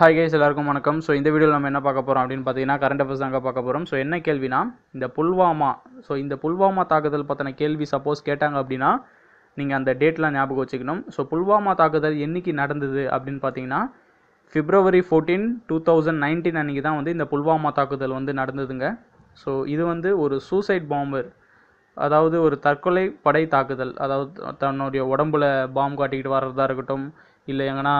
Hi guys எல்லாருக்கும் வணக்கம். So இந்த வீடியோவில் நம்ம என்ன பார்க்க போகிறோம் அப்படின்னு பார்த்தீங்கன்னா கரண்ட் அஃபேர்ஸ் தாங்க பார்க்க போகிறோம் ஸோ என்ன கேள்வினா இந்த புல்வாமா ஸோ இந்த புல்வாமா தாக்குதல் பற்றின கேள்வி சப்போஸ் கேட்டாங்க அப்படின்னா நீங்கள் அந்த டேட்லாம் ஞாபகம் வச்சுக்கணும். ஸோ புல்வாமா தாக்குதல் என்னைக்கு நடந்தது அப்படின்னு பார்த்தீங்கன்னா February fourteen two thousand nineteen அன்றைக்கி தான் வந்து இந்த புல்வாமா தாக்குதல் வந்து நடந்ததுங்க. ஸோ இது வந்து ஒரு சூசைட் பாம்பர் அதாவது ஒரு தற்கொலை படை தாக்குதல் அதாவது தன்னுடைய உடம்புல பாம்பு காட்டிக்கிட்டு வர்றதா இருக்கட்டும் இல்லை எங்கன்னா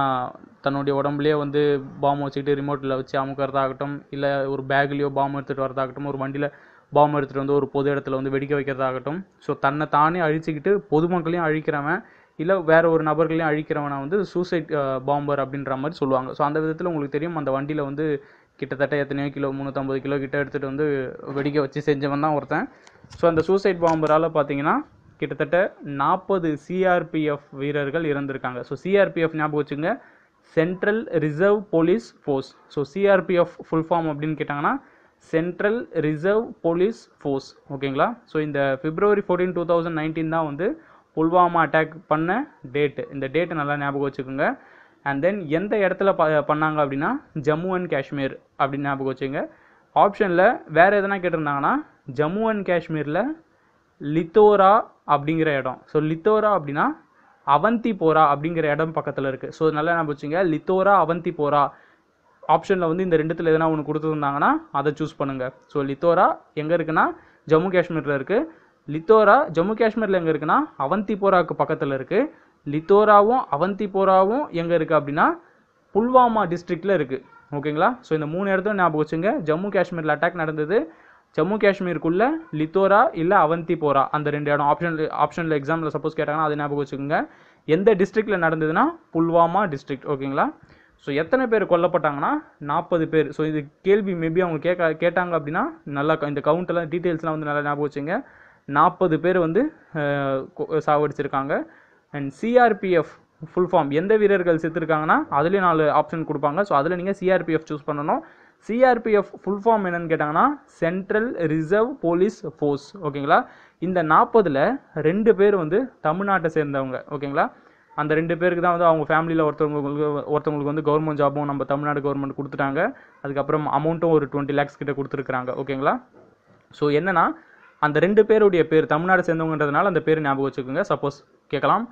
தன்னுடைய உடம்புலேயே வந்து பாம் வச்சுக்கிட்டு ரிமோட்டில் வச்சு அமுக்கிறதாகட்டும் இல்லை ஒரு பேக்லேயோ பாம் எடுத்துகிட்டு வரதாகட்டும் ஒரு வண்டியில் பாம் எடுத்துகிட்டு வந்து ஒரு பொது இடத்துல வந்து வெடிக்க வைக்கிறதாகட்டும். ஸோ தன்னை தானே அழிச்சிக்கிட்டு பொதுமக்களையும் அழிக்கிறவன் இல்லை வேற ஒரு நபர்களையும் அழிக்கிறவனை வந்து சூசைட் பாம்பர் அப்படின்ற மாதிரி சொல்லுவாங்க. ஸோ அந்த விதத்தில் உங்களுக்கு தெரியும் அந்த வண்டியில் வந்து கிட்டத்தட்ட எத்தனையோ கிலோ முந்நூற்றம்பது கிலோ கிட்ட எடுத்துகிட்டு வந்து வெடிக்க வச்சு செஞ்சவன் தான் ஒருத்தன். ஸோ அந்த சூசைட் பாம்பரால் பார்த்தீங்கன்னா கிட்டத்தட்ட நாற்பது சிஆர்பிஎஃப் வீரர்கள் இறந்திருக்காங்க. ஸோ சிஆர்பிஎஃப் ஞாபகம் வச்சுங்க. Central reserve police force so CRPF full form அப்படின்னு கேட்டாங்கன்னா சென்ட்ரல் ரிசர்வ் போலீஸ் ஃபோர்ஸ் ஓகேங்களா ஸோ இந்த February fourteen two thousand nineteen தான் வந்து புல்வாமா அட்டாக் பண்ண டேட்டு இந்த டேட்டை நல்லா ஞாபகம் வச்சுக்கோங்க. அண்ட் தென் எந்த இடத்துல ப பண்ணாங்க அப்படின்னா ஜம்மு அண்ட் காஷ்மீர் அப்படின்னு ஞாபகம் வச்சுங்க. ஆப்ஷனில் வேறு எதனா கேட்டிருந்தாங்கன்னா ஜம்மு அண்ட் காஷ்மீரில் லித்தோரா அப்படிங்கிற இடம். ஸோ லித்தோரா அப்படின்னா அவந்தி போரா அப்படிங்கிற இடம் பக்கத்தில் இருக்குது ஸோ நல்லா ஞாபகம் வச்சுங்க. லித்தோரா அவந்தி போரா ஆப்ஷனில் வந்து இந்த ரெண்டுத்தில் எதனா ஒன்று கொடுத்துருந்தாங்கன்னா அதை சூஸ் பண்ணுங்கள் ஸோ லித்தோரா எங்கே இருக்குன்னா ஜம்மு காஷ்மீரில் இருக்குது லித்தோரா ஜம்மு காஷ்மீரில் எங்கே இருக்குன்னா அவந்திபோராவுக்கு பக்கத்தில் இருக்குது லித்தோராவும் அவந்திபோராவும் எங்கே இருக்குது அப்படின்னா புல்வாமா டிஸ்ட்ரிக்டில் இருக்குது ஓகேங்களா ஸோ இந்த மூணு இடத்தையும் ஞாபகம் வச்சுங்க. ஜம்மு காஷ்மீரில் அட்டாக் நடந்தது ஜம்மு காஷ்மீருக்குள்ள லித்தோரா இல்லை அவந்தி போரா? அந்த ரெண்டு இடம் ஆப்ஷன் ஆப்ஷனில் எக்ஸாமில் சப்போஸ் கேட்டாங்கன்னா அதை ஞாபகம் வச்சுக்கோங்க. எந்த டிஸ்ட்ரிக்டில் நடந்ததுன்னா புல்வாமா டிஸ்ட்ரிக்ட் ஓகேங்களா ஸோ எத்தனை பேர் கொல்லப்பட்டாங்கன்னா நாற்பது பேர். ஸோ இது கேள்வி மேபி அவங்க கேட்க கேட்டாங்க அப்படின்னா நல்லா இந்த கவுண்டெல்லாம் டீட்டெயில்ஸ்லாம் வந்து நல்லா ஞாபகம் வச்சுங்க நாற்பது பேர் வந்து சாவடிச்சிருக்காங்க. அண்ட் சிஆர்பிஎஃப் ஃபுல் ஃபார்ம் எந்த வீரர்கள் செத்துருக்காங்கன்னா அதுலேயும் நாலு ஆப்ஷன் கொடுப்பாங்க. ஸோ அதில் நீங்கள் சிஆர்பிஎஃப் சூஸ் பண்ணணும். சிஆர்பிஎஃப் ஃபுல் ஃபார்ம் என்னன்னு கேட்டாங்கன்னா சென்ட்ரல் ரிசர்வ் போலீஸ் ஃபோர்ஸ் ஓகேங்களா? இந்த நாற்பதில் ரெண்டு பேர் வந்து தமிழ்நாட்டை சேர்ந்தவங்க ஓகேங்களா? அந்த ரெண்டு பேருக்கு தான் வந்து அவங்க ஃபேமிலியில் ஒருத்தவங்களுக்கு ஒருத்தவங்களுக்கு வந்து கவர்மெண்ட் ஜாபும் நம்ம தமிழ்நாடு கவர்மெண்ட் கொடுத்துட்டாங்க. அதுக்கப்புறம் அமௌண்ட்டும் ஒரு டுவெண்ட்டி லேக்ஸ் கிட்ட கொடுத்துருக்குறாங்க ஓகேங்களா? ஸோ என்னன்னா அந்த ரெண்டு பேருடைய பேர் தமிழ்நாடு சேர்ந்தவங்கன்றதுனால அந்த பேர் ஞாபகம் வச்சுக்கோங்க. சப்போஸ் கேட்கலாம்.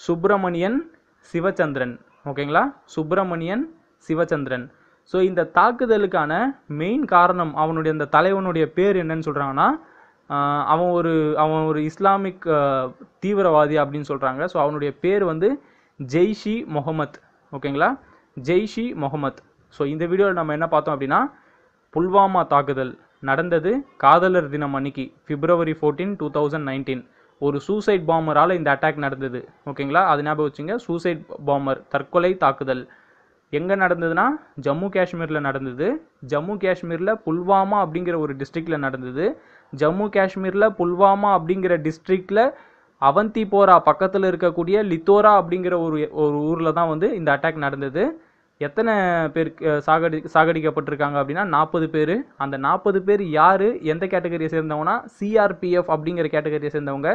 சுப்பிரமணியன் சிவச்சந்திரன் ஓகேங்களா? சுப்பிரமணியன் சிவச்சந்திரன். ஸோ இந்த தாக்குதலுக்கான மெயின் காரணம் அவனுடைய அந்த தலைவனுடைய பேர் என்னன்னு சொல்கிறாங்கன்னா அவன் ஒரு அவன் ஒரு இஸ்லாமிக் தீவிரவாதி அப்படின்னு சொல்கிறாங்க ஸோ அவனுடைய பேர் வந்து ஜெய்ஷி முகமத். ஓகேங்களா? ஜெய்ஷி முகமத். ஸோ இந்த வீடியோவில் நம்ம என்ன பார்த்தோம் அப்படின்னா புல்வாமா தாக்குதல் நடந்தது காதலர் தினம் அன்னைக்கு February fourteen two thousand nineteen ஒரு சூசைட் பாம்பரால் இந்த அட்டாக் நடந்தது. ஓகேங்களா? அது ஞாபகம் வச்சுங்க. சூசைட் பாம்பர் தற்கொலை தாக்குதல். எங்கே நடந்ததுன்னா ஜம்மு காஷ்மீரில் நடந்தது. ஜம்மு காஷ்மீரில் புல்வாமா அப்படிங்கிற ஒரு டிஸ்ட்ரிக்டில் நடந்தது. ஜம்மு காஷ்மீரில் புல்வாமா அப்படிங்கிற டிஸ்ட்ரிக்டில் அவந்திபோரா பக்கத்தில் இருக்கக்கூடிய லித்தோரா அப்படிங்கிற ஒரு ஒரு ஊரில் தான் வந்து இந்த அட்டாக் நடந்தது. எத்தனை பேர் சாகடி சாகடிக்கப்பட்டிருக்காங்க அப்படின்னா நாற்பது பேர். அந்த நாற்பது பேர் யார் எந்த கேட்டகரியை சேர்ந்தவங்கன்னா சிஆர்பிஎஃப் அப்படிங்கிற கேட்டகரியை சேர்ந்தவங்க.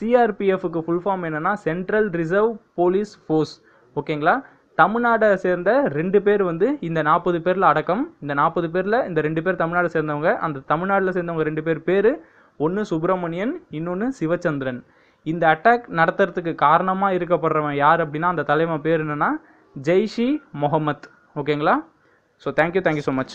சிஆர்பிஎஃப்க்கு ஃபுல் ஃபார்ம் என்னன்னா சென்ட்ரல் ரிசர்வ் போலீஸ் ஃபோர்ஸ் ஓகேங்களா தமிழ்நாடை சேர்ந்த ரெண்டு பேர் வந்து இந்த நாற்பது பேரில் அடக்கம். இந்த நாற்பது பேரில் இந்த ரெண்டு பேர் தமிழ்நாடு சேர்ந்தவங்க. அந்த தமிழ்நாட்டில் சேர்ந்தவங்க ரெண்டு பேர் பேர். ஒன்று சுப்பிரமணியன் இன்னொன்று சிவச்சந்திரன். இந்த அட்டாக் நடத்துறதுக்கு காரணமாக இருக்கப்படுறவன் யார் அப்படின்னா அந்த தலைவன் பேர் என்னன்னா ஜெய்ஷி முகமத். ஓகேங்களா? So thank you thank you so much